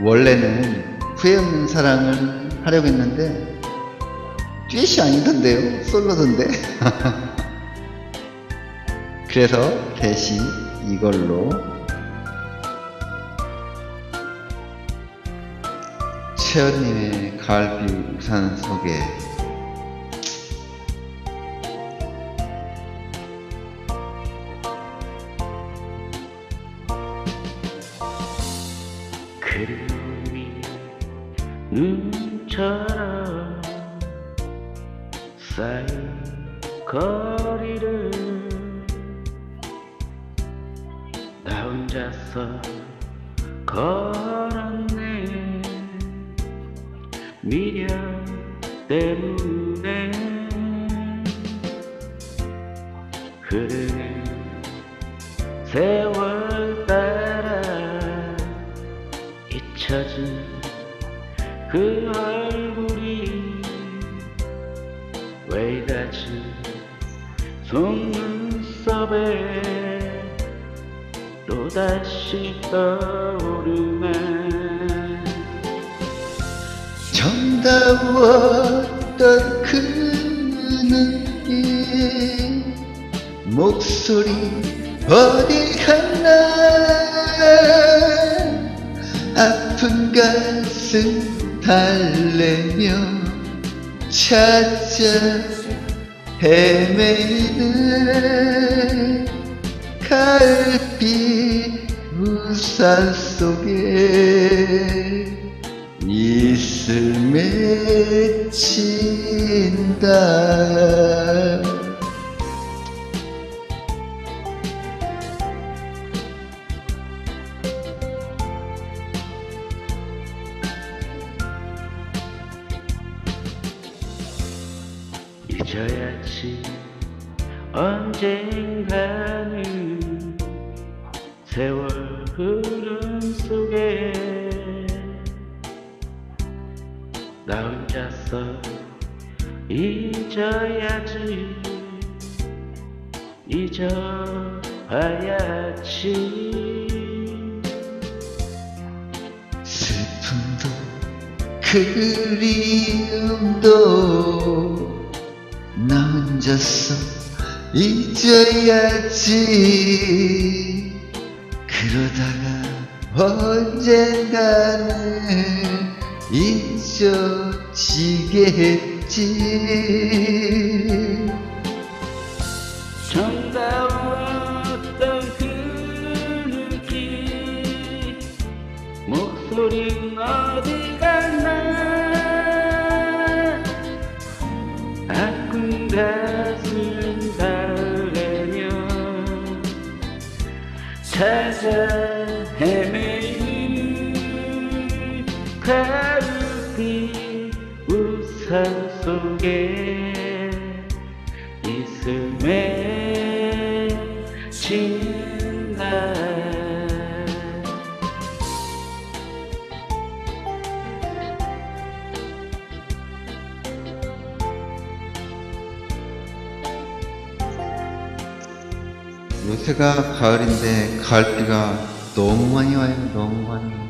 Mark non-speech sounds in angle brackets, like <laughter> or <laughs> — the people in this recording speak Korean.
원래는 후회 없는 사랑을 하려고 했는데 듀엣이 아니던데요? 솔로던데? <laughs> 그래서 대신 이걸로 채연님의 가을비 우산 속에 그리움이 눈처럼 쌓인 거리를 나 혼자서 걸었네. 미련 때문에 흐르는 세월 잊혀진 그 얼굴이 왜 이다지 속눈썹에 또다시 떠오르네. 정다웠던 그 눈빛 목소리 어디 갔나 아픈 가슴 달래며 찾아 헤매는 가을빛 우산 속에 이슬 맺힌다 잊어야지. 언젠가는 세월 흐름 속에 나 혼자서 잊어야지. 잊어봐야지. 슬픔도 그리움도 나 혼자서 잊어야지. 그러다가 언젠가는 잊어지겠지. 정다웠던 그 눈빛 목소리는 어디 갔나 가슴 달래며 찾아 헤매는 가을빛 우산 요새가 가을인데 가을비가 너무 많이 와요. 너무 많이